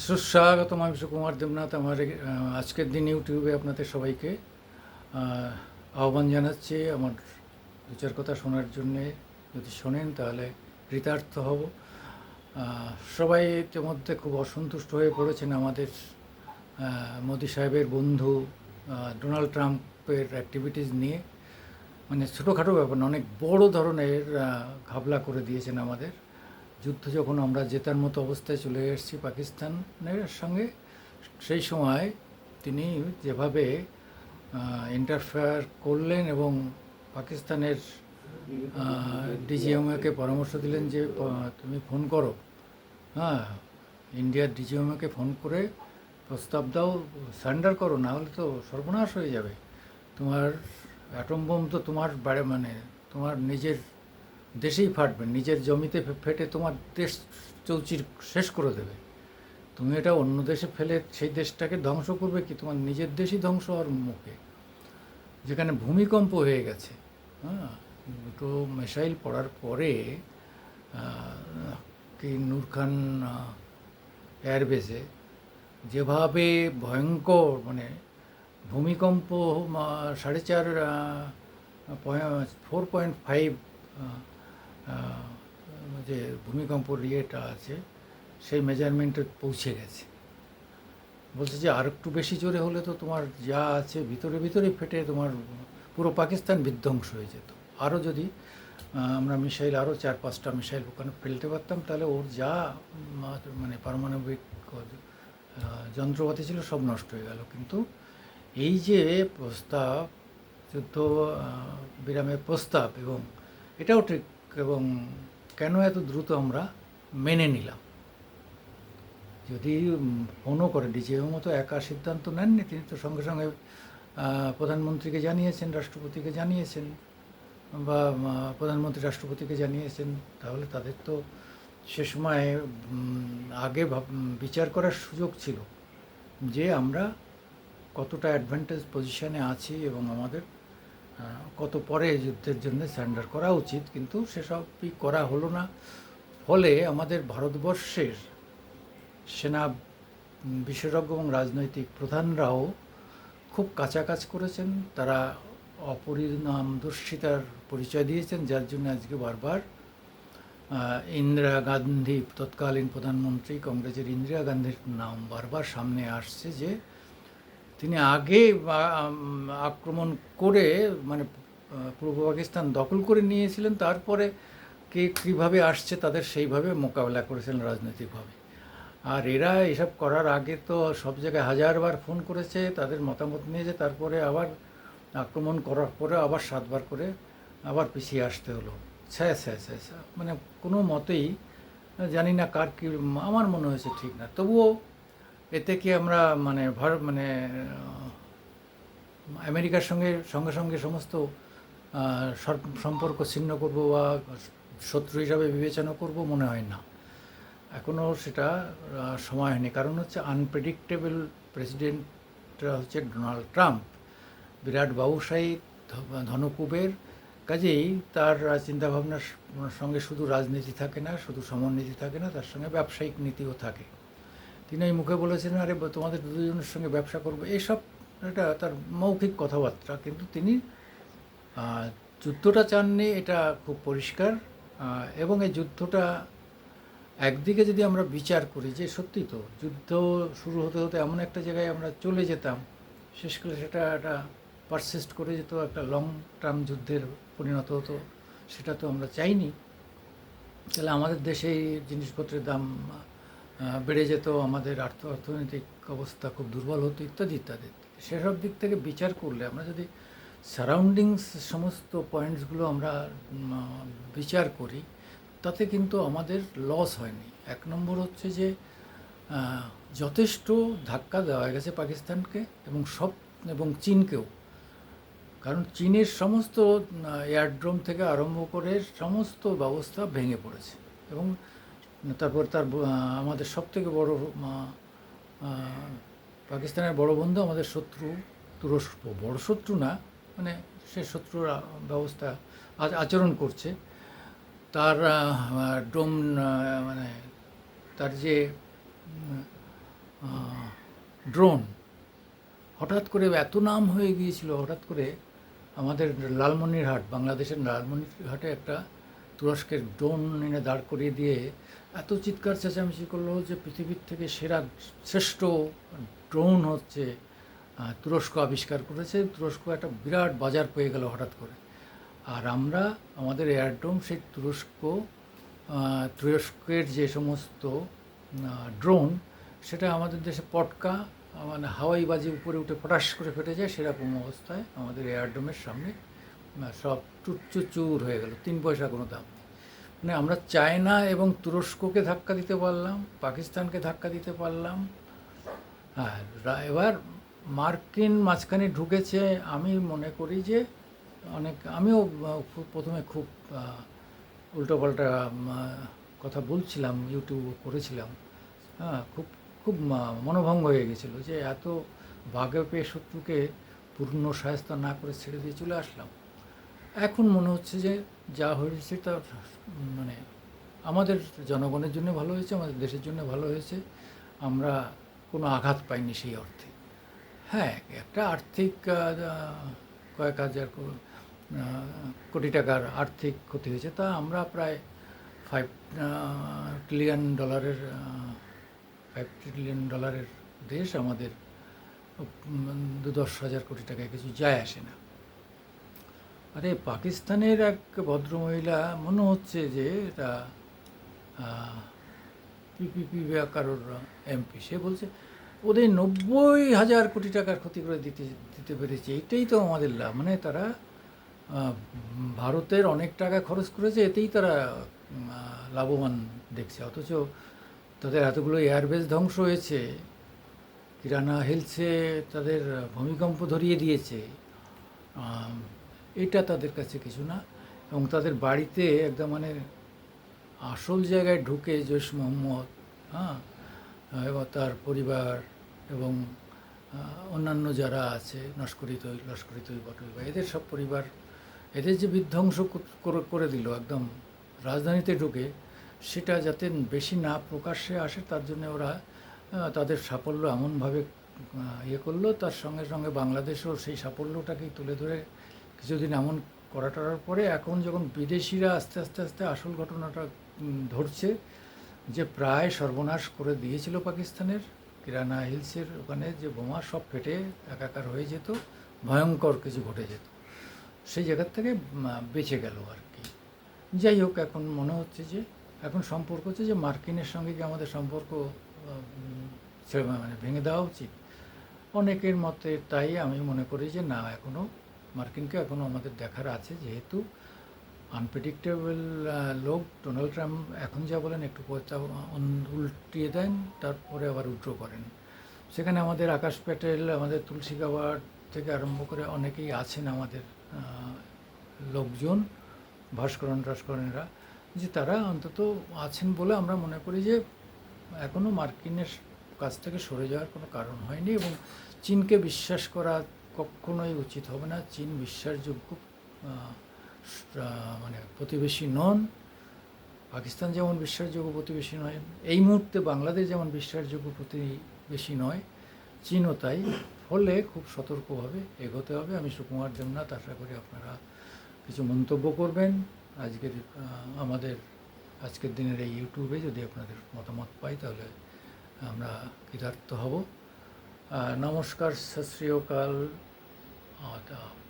সুস্বাগতম, আমি সুকুমার দেবনাথ, আমার আজকের দিন ইউটিউবে আপনাদের সবাইকে আহ্বান জানাচ্ছি আমার দু চার কথা শোনার জন্যে। যদি শোনেন তাহলে কৃতার্থ হব। সবাই ইতিমধ্যে খুব অসন্তুষ্ট হয়ে পড়েছেন আমাদের মোদি সাহেবের বন্ধু ডোনাল্ড ট্রাম্পের অ্যাক্টিভিটিস নিয়ে। মানে ছোটোখাটো ব্যাপার অনেক বড় ধরনের ঘাবলা করে দিয়েছেন আমাদের। যুদ্ধ যখন আমরা জেতার মতো অবস্থায় চলে এসেছি পাকিস্তানের সঙ্গে, সেই সময় তিনি যেভাবে ইন্টারফেয়ার করলেন এবং পাকিস্তানের ডিজিএমএকে পরামর্শ দিলেন যে তুমি ফোন করো। হ্যাঁ ইন্ডিয়ার ডিজিএমএকে ফোন করে প্রস্তাব দাও, সারেন্ডার করো, না হলে তো সর্বনাশ হয়ে যাবে। তোমার অ্যাটম বোম তো তোমার বাড়ি মানে তোমার নিজের দেশেই ফাটবে, নিজের জমিতে ফেটে তোমার দেশ চৌচির শেষ করে দেবে। তুমি এটা অন্য দেশে ফেলে সেই দেশটাকে ধ্বংস করবে কি? তোমার নিজের দেশই ধ্বংস হওয়ার মুখে। যেখানে ভূমিকম্প হয়ে গেছে হ্যাঁ দুটো মিসাইল পড়ার পরে কি নূর খান এয়ারবেসে যেভাবে ভয়ঙ্কর মানে ভূমিকম্প সাড়ে চার ফোর পয়েন্ট ফাইভ যে ভূমিকম্পর ইয়েটা আছে, সেই মেজারমেন্টে পৌঁছে গেছে। বলছে যে আর একটু বেশি জোরে হলে তো তোমার যা আছে, ভিতরে ভিতরে ফেটে তোমার পুরো পাকিস্তান বিধ্বংস হয়ে যেত। আরও যদি আমরা মিসাইল আরও চার পাঁচটা মিসাইল ওখানে ফেলতে পারতাম, তাহলে ওর যা মানে পারমাণবিক যন্ত্রপাতি ছিল সব নষ্ট হয়ে গেল। কিন্তু এই যে প্রস্তাব, যুদ্ধ বিরামের প্রস্তাব এবং এটাও ঠিক এবং কেন এত দ্রুত আমরা মেনে নিলাম? যদি ফোনও করে ডিজিএও মতো একা সিদ্ধান্ত নেননি, তিনি তো সঙ্গে সঙ্গে প্রধানমন্ত্রীকে জানিয়েছেন, রাষ্ট্রপতিকে জানিয়েছেন, বা প্রধানমন্ত্রী রাষ্ট্রপতিকে জানিয়েছেন, তাহলে তাদের তো সে সময় আগে বিচার করার সুযোগ ছিল যে আমরা কতটা অ্যাডভান্টেজ পজিশনে আছি এবং আমাদের কত পরে যুদ্ধের জন্য স্যান্ডার করা উচিত, কিন্তু সেসবই করা হলো না। ফলে আমাদের ভারতবর্ষের সেনা বিশেষজ্ঞ এবং রাজনৈতিক প্রধানরাও খুব কাছাকাছি করেছেন। তারা অপরিণাম অপরিণামদর্শিতার পরিচয় দিয়েছেন, যার জন্য আজকে বারবার ইন্দিরা গান্ধী, তৎকালীন প্রধানমন্ত্রী, কংগ্রেসের ইন্দিরা গান্ধীর নাম বারবার সামনে আসছে যে তিনি আগে আক্রমণ করে মানে পূর্ব পাকিস্তান দখল করে নিয়েছিলেন, তারপরে কে কীভাবে আসছে তাদের সেইভাবে মোকাবেলা করেছিলেন রাজনৈতিকভাবে। আর এরা এসব করার আগে তো সব জায়গায় হাজারবার ফোন করেছে, তাদের মতামত নিয়েছে তারপরে আবার আক্রমণ করার পরে আবার সাতবার করে আবার পিছিয়ে আসতে হলো। ছ্যা ছ্যা ছ্যা ছ্যা। মানে কোনো মতেই, জানি না কার কী, আমার মনে হয়েছে ঠিক না। তবুও এতে কি আমরা মানে ভারত মানে আমেরিকার সঙ্গে সঙ্গে সঙ্গে সমস্ত সম্পর্ক ছিন্ন করব বা শত্রু হিসাবে বিবেচনা করব মনে হয় না। এখনও সেটা সময় হয়নি। কারণ হচ্ছে আনপ্রেডিক্টেবল প্রেসিডেন্টটা হচ্ছে ডোনাল্ড ট্রাম্প বিরাট ব্যবসায়ী, ধ- ধনকুবের কাজেই তার চিন্তাভাবনার সঙ্গে শুধু রাজনীতি থাকে না, শুধু সমরনীতি থাকে না, তার সঙ্গে ব্যবসায়িক নীতিও থাকে। তিনি ওই মুখে বলেছেন আরে, তোমাদের দুজনের সঙ্গে ব্যবসা করব। এইসব এটা তার মৌখিক কথাবার্তা, কিন্তু তিনি যুদ্ধটা চাননি, এটা খুব পরিষ্কার। এবং এই যুদ্ধটা একদিকে যদি আমরা বিচার করি, যে সত্যি তো, যুদ্ধ শুরু হতে হতে এমন একটা জায়গায় আমরা চলে যেতাম শেষ করে সেটা একটা পারসিস্ট করে যেত, একটা লং টার্ম যুদ্ধের পরিণত হতো, সেটা তো আমরা চাইনি। তাহলে আমাদের দেশে জিনিসপত্রের দাম বেড়ে যেত আমাদের আর্থ, অর্থনৈতিক অবস্থা খুব দুর্বল হতো, ইত্যাদি ইত্যাদি। সেসব দিক থেকে বিচার করলে আমরা যদি সারাউন্ডিংস সমস্ত পয়েন্টসগুলো আমরা বিচার করি, তাতে কিন্তু আমাদের লস হয়নি। এক নম্বর হচ্ছে যে যথেষ্ট ধাক্কা দেওয়া হয়ে গেছে পাকিস্তানকে এবং সব, এবং চীনকেও। কারণ চীনের সমস্ত এয়ারড্রোম থেকে আরম্ভ করে সমস্ত ব্যবস্থা ভেঙে পড়েছে। এবং তারপর তার আমাদের সব থেকে বড় পাকিস্তানের বড় বন্ধু আমাদের শত্রু তুরস্ক। বড় শত্রু না মানে সে শত্রুর ব্যবস্থা আচরণ করছে। তার ডোম মানে তার যে ড্রোন, হঠাৎ করে এত নাম হয়ে গিয়েছিল, হঠাৎ করে আমাদের লালমনিরহাট, বাংলাদেশের লালমনিরহাটে একটা তুরস্কের ড্রোন এনে দাঁড় করিয়ে দিয়ে এত চিৎকার চেঁচামেচি করল যে পৃথিবীর থেকে সেরা শ্রেষ্ঠ ড্রোন হচ্ছে তুরস্ক আবিষ্কার করেছে। তুরস্ক একটা বিরাট বাজার পেয়ে গেল হঠাৎ করে। আর আমরা, আমাদের এয়ারড্রোম সেই তুরস্ক তুরস্কের যে সমস্ত ড্রোন, সেটা আমাদের দেশে পটকা মানে হাওয়াই বাজি উপরে উঠে পটাশ করে ফেটে যায় সেরকম অবস্থায় আমাদের এয়ারড্রোমের সামনে সব চুর চুর হয়ে গেল। তিন পয়সা কোনো দাম। মানে আমরা চায়না এবং তুরস্ককে ধাক্কা দিতে পারলাম, পাকিস্তানকে ধাক্কা দিতে পারলাম। হ্যাঁ এবার মার্কিন মাঝখানে ঢুকেছে, আমি মনে করি যে অনেক, আমিও প্রথমে খুব উল্টোপাল্টা কথা বলছিলাম ইউটিউব করেছিলাম। হ্যাঁ খুব খুব মনোভঙ্গ হয়ে গেছিল যে এত বাঘে পেয়ে শত্রুকে পূর্ণ সাহায্য না করে ছেড়ে দিয়ে চলে আসলাম। এখন মনে হচ্ছে যে যা হয়েছে তা মানে আমাদের জনগণের জন্য ভালো হয়েছে, আমাদের দেশের জন্য ভালো হয়েছে। আমরা কোনো আঘাত পাইনি সেই অর্থে। হ্যাঁ একটা আর্থিক কয়েক হাজার কোটি টাকার আর্থিক ক্ষতি হয়েছে। তা আমরা প্রায় ফাইভ ট্রিলিয়ন ডলারের ফাইভ ট্রিলিয়ন ডলারের দেশ আমাদের দু দশ হাজার কোটি টাকায় কিছু যায় আসে না। আরে, পাকিস্তানের এক ভদ্রমহিলা, মনে হচ্ছে যে এটা পিপিপি বা কারোর এমপি। সে বলছে, ওদের নব্বই হাজার কোটি টাকার ক্ষতি করে দিতে দিতে পেরেছে। এটাই তো আমাদের লাভ। মানে তারা ভারতের অনেক টাকা খরচ করেছে, এতেই তারা লাভবান দেখছে। অথচ তাদের এতগুলো এয়ারবেস ধ্বংস হয়েছে। কিরানা হিলসে তাদের ভূমিকম্প ধরিয়ে দিয়েছে। এটা তাদের কাছে কিছু না। এবং তাদের বাড়িতে একদম মানে আসল জায়গায় ঢুকে জৈশ মোহাম্মদ হ্যাঁ এবং তার পরিবার এবং অন্যান্য যারা আছে লস্করি তৈ লস্করি তৈ বা এদের সব পরিবার, এদের যে বিধ্বংস করে দিল একদম রাজধানীতে ঢুকে, সেটা যাতে বেশি না প্রকাশ্যে আসে, তার জন্য ওরা তাদের সাফল্য এমনভাবে ইয়ে করল। তার সঙ্গে সঙ্গে বাংলাদেশও সেই সাফল্যটাকেই তুলে ধরে কিছুদিন এমন করা টরার পরে এখন যখন বিদেশিরা আস্তে আস্তে আস্তে আসল ঘটনাটা ধরছে যে প্রায় সর্বনাশ করে দিয়েছিল পাকিস্তানের, কিরানা হিলসের ওখানে যে বোমা সব ফেটে একাকার হয়ে যেত, ভয়ঙ্কর কিছু ঘটে যেত। সেই জায়গার থেকে বেঁচে গেল আর কি। যাই হোক, এখন মনে হচ্ছে যে, এখন সম্পর্ক হচ্ছে যে মার্কিনের সঙ্গে কি আমাদের সম্পর্ক মানে ভেঙে দেওয়া উচিত? অনেকের মতে তাই, আমি মনে করি যে না এখনও মার্কিনকে এখনও আমাদের দেখার আছে, যেহেতু আনপ্রেডিক্টেবল লোক ডোনাল্ড ট্রাম্প এখন যা বলেন একটু উল্টিয়ে দেন, তারপরে আবার উড্র করেন। সেখানে আমাদের আকাশ প্যাটেল, আমাদের তুলসী গাওয়ার থেকে আরম্ভ করে অনেকেই আছেন আমাদের লোকজন ভাস্করণ টাস্করণেরা যে তারা অন্তত আছেন বলে আমরা মনে করি যে এখনও মার্কিনের কাছ থেকে সরে যাওয়ার কোনো কারণ হয়নি এবং চীনকে বিশ্বাস করা কখনোই উচিত হবে না। চীন বিশ্বাসযোগ্য মানে প্রতিবেশী নন। পাকিস্তান যেমন বিশ্বাসযোগ্য প্রতিবেশী নয়, এই মুহূর্তে বাংলাদেশ যেমন বিশ্বাসযোগ্য প্রতিবেশী নয়, চীনও তাই। ফলে খুব সতর্কভাবে এগোতে হবে। আমি সুকুমার দেবনাথ, আশা করি আপনারা কিছু মন্তব্য করবেন। আজকের আমাদের আজকের দিনের এই ইউটিউবে যদি আপনাদের মতামত পাই, তাহলে আমরা কৃতার্থ হব। নমস্কার সত আদাব।